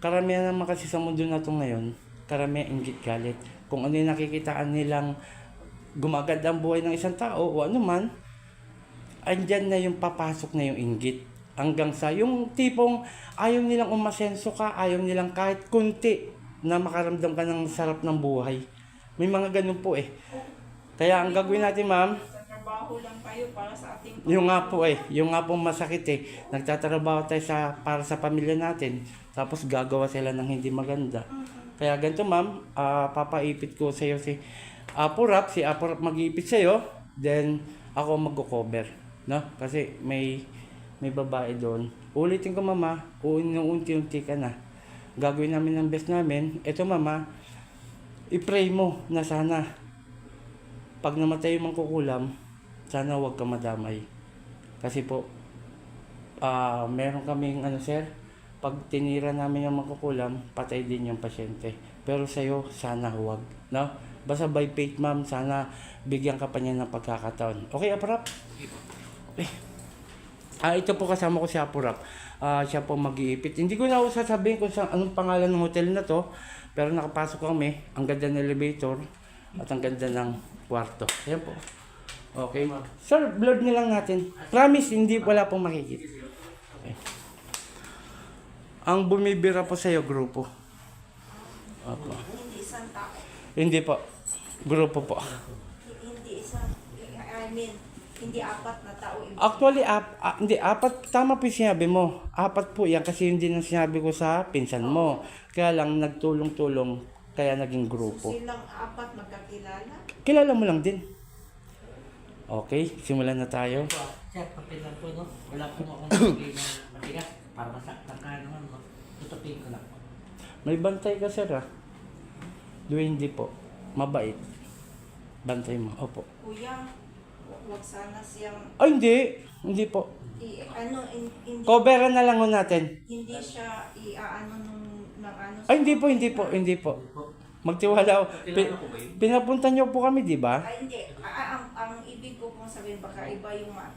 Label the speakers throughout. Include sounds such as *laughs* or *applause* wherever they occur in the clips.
Speaker 1: karamihan naman kasi sa mundo na to ngayon, karamihan inggit galit. Kung ano yung nakikitaan nilang gumaganda ang buhay ng isang tao o ano man, andyan na yung papasok na yung inggit. Hanggang sa yung tipong ayaw nilang umasenso ka, ayaw nilang kahit kunti na makaramdam ka ng sarap ng buhay. May mga ganun po eh. Kaya ang gagawin natin ma'am,
Speaker 2: Sa trabaho lang kayo para sa ating
Speaker 1: yung nga po eh, yung nga po masakit eh. Nagtatrabaho tayo sa, para sa pamilya natin, tapos gagawa sila ng hindi maganda. Kaya ganito ma'am, ah, papaipit ko sa iyo si Apo Rap, si Apo Rap mag-iipit sa iyo, then ako magko-cover, no? Kasi may may babae doon. Ulitin ko mama, unti-unti ka na. Gagawin namin ng best namin. Ito mama, i-pray mo na sana pag namatay yung mangkukulam, sana huwag ka madamay. Kasi po, ah meron kaming ano sir, pag tinira namin yung mangkukulam, patay din yung pasyente. Pero sa'yo, sana huwag. No? Basta by faith ma'am, sana bigyan ka pa niya ng pagkakataon. Okay, Aprap? Okay. Ah, ito po kasama ko si Apurap. Ah, siya po mag-iipit. Hindi ko na ako sasabihin kung sa anong pangalan ng hotel na to, pero nakapasok kami, ang ganda ng elevator at ang ganda ng kwarto. Ayan po. Okay. Sir, blurred na lang natin. Promise, hindi wala pong makikita. Okay. Ang bumibira po sa iyo, grupo. Opo.
Speaker 2: hindi isang tao.
Speaker 1: Hindi po. Grupo po.
Speaker 2: Hindi isang, I mean, hindi apat na tao.
Speaker 1: Actually, ap, ah, hindi, apat, tama po yung sinabi mo. Apat po yan kasi yun din ang sinabi ko sa pinsan mo. Kaya lang nagtulong-tulong, kaya naging grupo.
Speaker 2: Silang apat magkakilala.
Speaker 1: Kilala mo lang din. Okay, simulan na tayo.
Speaker 3: Sir, papel lang po, no? Wala po akong *coughs* nabigay ng matigas para masaktan ka naman, no? Tutupin ko lang po.
Speaker 1: May bantay ka, sir, ah. Dwayne, hindi po. Mabait. Bantay mo. Opo.
Speaker 2: Kuya, hu- huwag sana siyang,
Speaker 1: Ay, hindi. Hindi po.
Speaker 2: i, ano, in- hindi,
Speaker 1: Coveran na lang ho natin.
Speaker 2: hindi siya i-ano nung, ng ano.
Speaker 1: Ay, hindi po, hindi po, hindi po. Magtiwala ako. Pi- pinapunta niyo po kami, di ba?
Speaker 2: Ay, hindi. Ah, ah, ang, ang ibig ko pong sabihin, baka iba yung ma...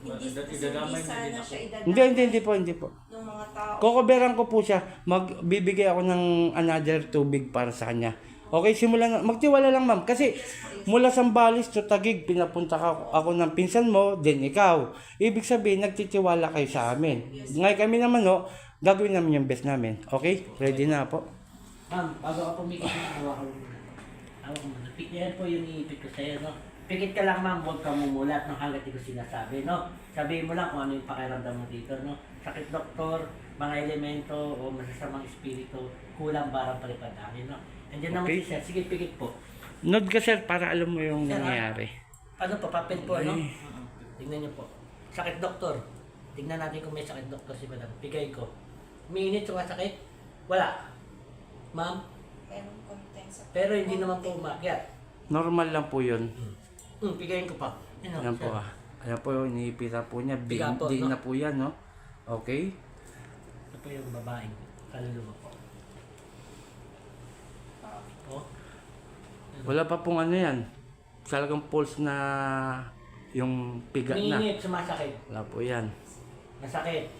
Speaker 2: Hindi,
Speaker 4: Dati
Speaker 2: kasi
Speaker 4: dadamay
Speaker 2: hindi sana
Speaker 4: din ako.
Speaker 2: siya idadamay
Speaker 1: Hindi, hindi, hindi po, hindi po.
Speaker 2: ng mga tao.
Speaker 1: Kokoberan ko po siya. Magbibigay ako ng another tubig para sa kanya. Okay, simulan na. Magtiwala lang, ma'am. Kasi mula Sambales to Tagig, pinapunta ka ako ng pinsan mo, then ikaw. Ibig sabihin, nagtitiwala kayo sa amin. Ngayon kami naman, no, gagawin namin yung best namin. Okay? Ready na po?
Speaker 3: Ma'am, bago ako pumikit na, hawakan mo muna. Hawakan mo muna. Pi- Yan po yung iipit ko sa'yo, no? Pikit ka lang, ma'am. Huwag kang mumulat no, hanggat di ko sinasabi, no? Sabihin mo lang kung ano yung pakiramdam mo dito, no? Sakit doktor, mga elemento o masasamang espiritu, kulang barang palipad namin, no? Andiyan naman
Speaker 1: Okay.
Speaker 3: si Sir. Sige, pikit po.
Speaker 1: Nod ka, sir, para alam mo yung
Speaker 3: Sir, ah.
Speaker 1: nangyayari.
Speaker 3: Ano po, papel po, ano?
Speaker 1: Ay.
Speaker 3: Mm. Tingnan niyo po. Sakit doktor. Tingnan natin kung may sakit doktor si madam. Bigay ko. Umiinit yung sakit? Wala. Ma'am,
Speaker 2: Meron konting sa...
Speaker 3: pero hindi naman po umakyat.
Speaker 1: Normal lang po yun.
Speaker 3: Hmm, bigayin ko pa. Ano,
Speaker 1: Ayan po ah. Ayan po yung iniipita po niya. Big
Speaker 3: Biga po,
Speaker 1: din
Speaker 3: no?
Speaker 1: na po yan, no? Okay?
Speaker 3: Ito po yung babaeng kaluluwa po. Oh.
Speaker 1: Wala pa pong ano yan. Talagang pulse na yung piga na.
Speaker 3: Umiinit, sumasakit.
Speaker 1: Wala po yan.
Speaker 3: Masakit.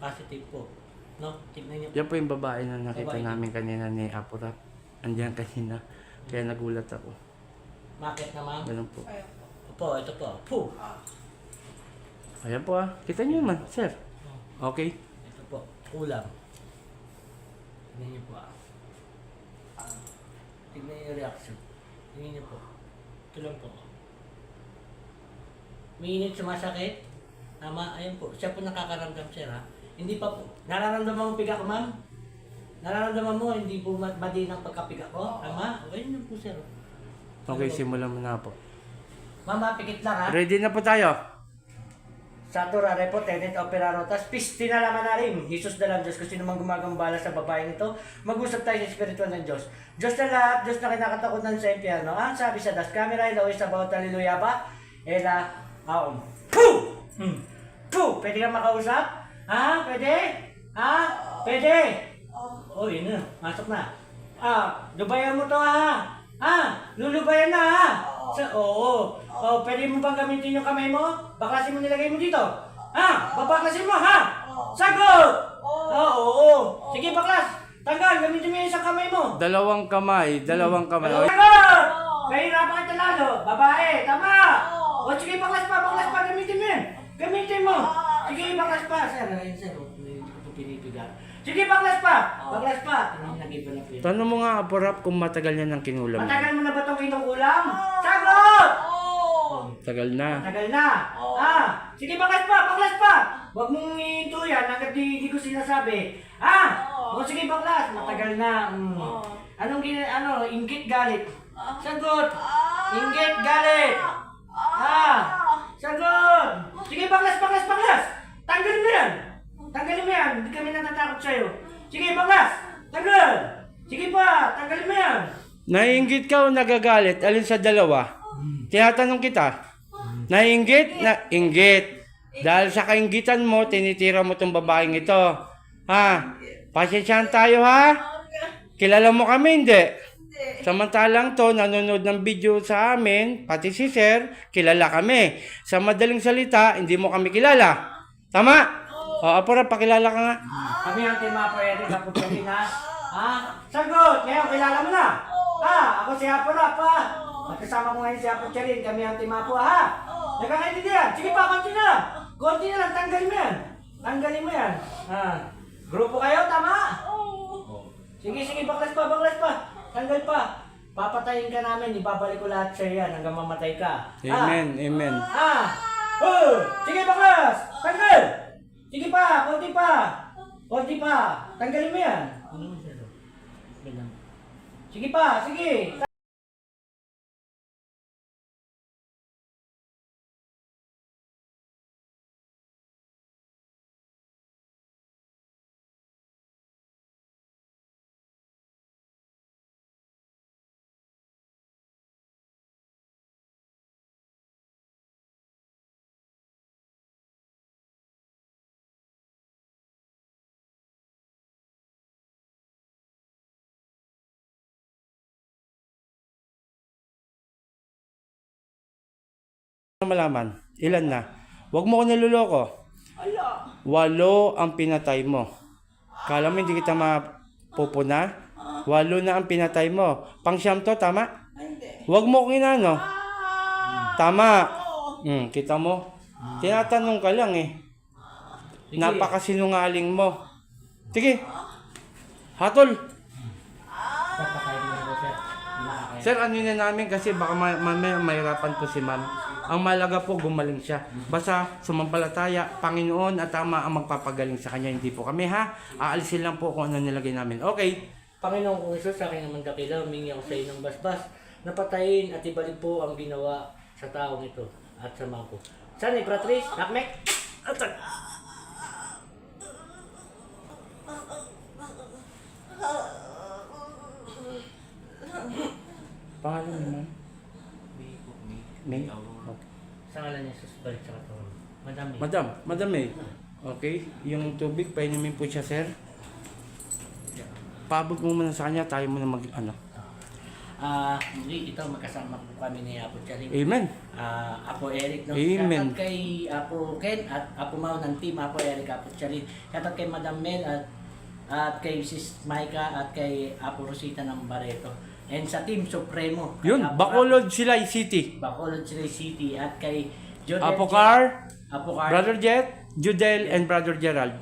Speaker 3: Positive po. No? Tignan niyo.
Speaker 1: Yan po yung babae na nakita
Speaker 3: Babae.
Speaker 1: namin kanina ni Apurap. Andiyan kanina. Kaya nagulat ako.
Speaker 3: Market na ma'am.
Speaker 1: Ganun po.
Speaker 2: Ayun.
Speaker 3: Opo, ito po. Puh.
Speaker 2: Ah,
Speaker 1: Ayan po ah. Kita niyo naman, sir. Okay?
Speaker 3: Ito po. Kulang. Tignan niyo po ah. Ah. Tignan niyo yung reaction. Tignan niyo po. Ito lang po. Umiinit, sumasakit. Tama, ayun po. Siya po nakakaramdam, sir ha. Hindi pa po. Nararamdaman mo piga ko, ma'am? Nararamdaman mo, hindi po ma- madi ng pagkapiga ko? Tama? Okay yun po, sir.
Speaker 1: Okay, simulan mo na po.
Speaker 3: Mama, pikit lang ha.
Speaker 1: Ready na po tayo.
Speaker 3: Sa turare po, tenet opera rotas, pisti na naman na rin. Jesus na lang Diyos, kung sino man gumagambala sa babaeng ito, mag-usap tayo sa Espiritu ng Diyos. Diyos na lahat, Diyos na kinakatakutan sa impyerno. Ang sabi sa Das Camera, ilaw is about hallelujah pa. Ela, aom. Puh! Hmm. Puh! Pwede ka makausap? Ha? Pwede? Ha? Pwede? Oh, yun na. Masok na. Ah, lubayan mo to ha. Ha? Lulubayan na ha. Sa, oo. Oh, pwede mo bang gamitin yung kamay mo? Baklasin mo nilagay mo dito. Ha? Babaklasin mo ha? Sagot! Oo, oo. Sige, baklas. Tanggal, gamitin mo yung isang kamay mo.
Speaker 1: Dalawang kamay, dalawang kamay. O,
Speaker 3: Tanggal! Kahirapan kita lalo. Babae, tama!
Speaker 2: Oo.
Speaker 3: O sige, baklas pa, baklas pa, gamitin mo. Gamitin mo. Sige, baklas pa. Sir, ayun sir, may ito pinipiga. Sige, baklas pa. Baklas pa. Ano na po yan?
Speaker 1: Tanong mo nga, Aporap, kung matagal niya ng kinulam.
Speaker 3: Matagal mo na ba itong kinukulam? Sagot!
Speaker 2: Oo.
Speaker 1: Tagal na.
Speaker 3: Matagal na. Ah, sige, baklas pa, baklas pa. Huwag mong iinto yan hanggat di, di ko sinasabi. Ah, o sige, baklas. Matagal na. Mm.
Speaker 2: Oo.
Speaker 3: Anong gina, ano, inggit galit. Sagot. Inggit galit. Ah, sagot. Sige, baklas, baklas, baklas. Tanggalin mo yan. Tanggalin mo yan. Hindi kami natatakot sa'yo. Sige, baklas. Tanggal. Sige pa, tanggalin mo yan.
Speaker 1: Naiingit ka o nagagalit? Alin sa dalawa? Tinatanong kita. Naiingit? Na inggit. Dahil sa kaingitan mo, tinitira mo tong babaeng ito. Ha? Pasensyahan tayo ha? Kilala mo kami, hindi? Samantalang to, nanonood ng video sa amin, pati si Sir, kilala kami. Sa madaling salita, hindi mo kami kilala. Tama? O, Apora, pakilala ka nga.
Speaker 3: Kami ang Team Apo Eric Apo Pilipinas. Ha? Sagot! Ngayon, kilala mo na. Ha? Ako si Apo Rap, ha? Magkasama ko ngayon si Apo Charin. Kami ang Team Apo, ha? Nagkakaintindihan? Sige pa, konti na. Konti na lang, tanggalin mo yan. Tanggalin mo yan. Ha? Grupo kayo, tama? Sige, sige, baklas pa, baklas pa. Tanggal pa. Papatayin ka namin, ibabalik ko lahat sa'yo yan hanggang mamatay ka. Ha?
Speaker 1: Amen, amen.
Speaker 3: Ah! Oh! Sige, baklas! Tanggal! Sige pa, konti pa! Konti pa! Tanggalin mo yan! Sige pa, sige!
Speaker 1: Malaman, ilan na? Huwag mo ko niloloko. Walo ang pinatay mo. Kala mo hindi kita mapupuna? Walo na ang pinatay mo. Pang siyam to, tama?
Speaker 2: Hindi.
Speaker 1: Huwag mo kong inano.
Speaker 2: Ah.
Speaker 1: Tama. Hmm, kita mo? Tinatanong ka lang eh. Napakasinungaling mo. Sige. Hatol.
Speaker 3: Nakakain.
Speaker 1: Sir, ano na namin kasi baka ma- mamaya mahirapan po si ma'am. Ang malaga po, gumaling siya. Basta sumampalataya, Panginoon at tama ang magpapagaling sa kanya. Hindi po kami ha. Aalisin lang po kung ano nilagay namin. Okay.
Speaker 3: Panginoon kong Isus, sa aking naman dakila, humingi ako sa iyo ng basbas, napatayin at ibalik po ang ginawa sa taong ito at sa mga ko. Saan eh, Patrice? Nakmek? Atak! *laughs*
Speaker 1: Pangalan ma'am? May? Okay.
Speaker 3: Sa ngalan ni Jesus, balik sa katawan. Madami.
Speaker 1: Madam, Madam May. Okay, yung tubig, painumin po siya, sir. Paabot mo muna sa kanya, tayo muna mag, ano.
Speaker 3: Ah, muli ito magkasama po kami ni Apo Charing.
Speaker 1: Amen.
Speaker 3: Ah, Apo Eric no.
Speaker 1: Amen.
Speaker 3: Shoutout kay Apo Ken at Apo Mau ng team Apo Eric Apo Charing. Shoutout kay Madam Mel at at kay Sis Maika at kay Apo Rosita ng Barreto. And sa Team Supremo.
Speaker 1: Yun,
Speaker 3: Apo
Speaker 1: Bacolod Silay City.
Speaker 3: Bacolod City City at kay Jodel
Speaker 1: Apocar,
Speaker 3: Apo Car.
Speaker 1: Brother Jet, Judel, and Brother Gerald.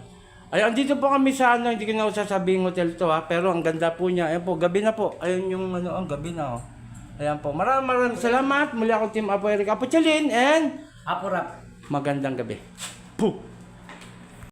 Speaker 1: Ay, andito po kami sa ano, hindi ko na sasabihin hotel to ha, pero ang ganda po niya. Ayan po, gabi na po. Ayun yung ano, ang gabi na oh. Ayan po. Maraming maraming salamat. Muli ako Team Apo Eric Apo Chalin and
Speaker 3: Apo Rap.
Speaker 1: magandang gabi. Puh!